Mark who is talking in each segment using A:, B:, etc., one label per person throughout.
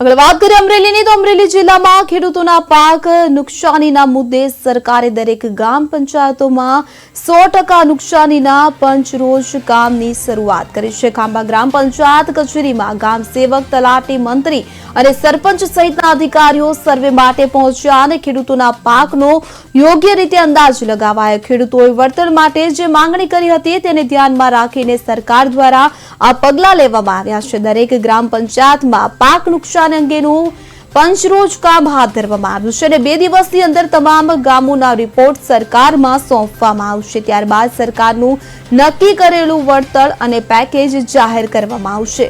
A: આગળ વાત કરીએ અમરેલીની, તો અમરેલી જિલ્લામાં ખેડૂતોના પાક નુકસાનીના મુદ્દે સરકારે દરેક ગ્રામ પંચાયતોમાં સો ટકા નુકસાનીના પંચરોજ કામની શરૂઆત કરી છે. ખાંભા ગ્રામ પંચાયત કચેરીમાં ગામ સેવક, તલાટી મંત્રી અને સરપંચ સહિતના અધિકારીઓ સર્વે માટે પહોંચ્યા અને ખેડૂતોના પાકનો યોગ્ય રીતે અંદાજ લગાવાયો. ખેડૂતોએ વળતર માટે જે માંગણી કરી હતી તેને ધ્યાનમાં રાખીને સરકાર દ્વારા આ પગલાં લેવામાં આવ્યા છે. દરેક ગ્રામ પંચાયતમાં પાક નુકસાન અંગેનું પંચરોજ કામ હાથ ધરવામાં આવ્યું છે અને બે દિવસની અંદર તમામ ગામોના રિપોર્ટ સરકારમાં સોંપવામાં આવશે. ત્યારબાદ સરકારનું નક્કી કરેલું વળતર અને પેકેજ જાહેર કરવામાં આવશે.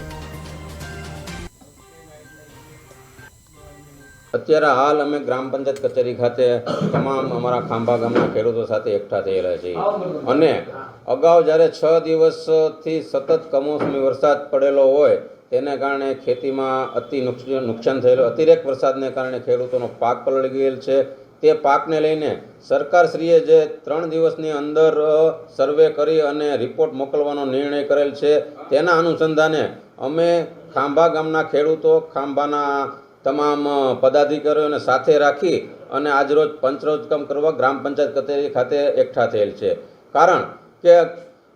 B: અત્યારે હાલ અમે ગ્રામ પંચાયત કચેરી ખાતે તમામ અમારા ખાંભા ગામના ખેડૂતો સાથે એકઠા થયેલા છીએ. અને અગાઉ જ્યારે છ દિવસથી સતત કમોસમી વરસાદ પડેલો હોય તેને કારણે ખેતીમાં અતિ નુકસાન થયેલું, અતિરેક વરસાદને કારણે ખેડૂતોનો પાક પલળી ગયેલ છે. તે પાકને લઈને સરકારશ્રીએ જે ત્રણ દિવસની અંદર સર્વે કરી અને રિપોર્ટ મોકલવાનો નિર્ણય કરેલ છે, તેના અનુસંધાને અમે ખાંભા ગામના ખેડૂતો, ખાંભાના તમામ પદાધિકારીઓને સાથે રાખી અને આજરોજ પંચરોજકમ કરવા ગ્રામ પંચાયત કચેરી ખાતે એકઠા થયેલ છે. કારણ કે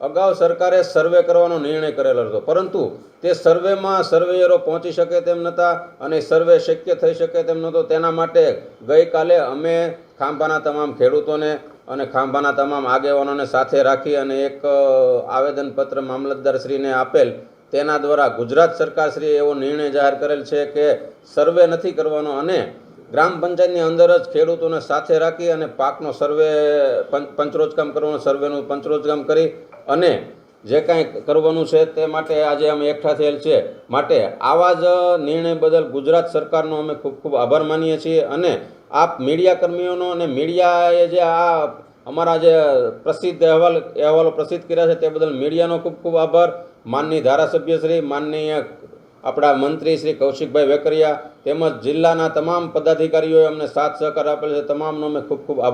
B: અગાઉ સરકારે સર્વે કરવાનો નિર્ણય કરેલો હતો. પરંતુ તે સર્વેમાં સર્વેયરો પહોંચી શકે તેમ નહોતા અને સર્વે શક્ય થઈ શકે તેમ નહોતો. તેના માટે ગઈકાલે અમે ખાંભાના તમામ ખેડૂતોને અને ખાંભાના તમામ આગેવાનોને સાથે રાખી અને એક આવેદનપત્ર મામલતદારશ્રીને આપેલ તેના દ્વારા ગુજરાત સરકારશ્રીએ એવો નિર્ણય જાહેર કરેલ છે કે સર્વે નથી કરવાનો અને ગ્રામ પંચાયતની અંદર જ ખેડૂતોને સાથે રાખી અને પાકનો સર્વે પંચ- પંચરોજકામ કરવાનું સર્વેનું પંચરોજકામ કરી અને જે કાંઈ કરવાનું છે તે માટે આજે અમે એકઠા થયેલ છે માટે આવા જ નિર્ણય બદલ ગુજરાત સરકારનો અમે ખૂબ ખૂબ આભાર માનીએ છીએ અને આપ મીડિયા કર્મીઓનો અને મીડિયાએ જે આ અમારા જે પ્રસિદ્ધ અહેવાલ, અહેવાલો પ્રસિદ્ધ કર્યા છે તે બદલ મીડિયાનો ખૂબ ખૂબ આભાર. માનની ધારાસભ્યશ્રી, માનનીય આપણા મંત્રી શ્રી કૌશિકભાઈ વેકરિયા તેમજ જિલ્લાના તમામ પદાધિકારીઓએ અમને સાથ સહકાર આપેલ છે. તમામનો અમે ખૂબ ખૂબ આભાર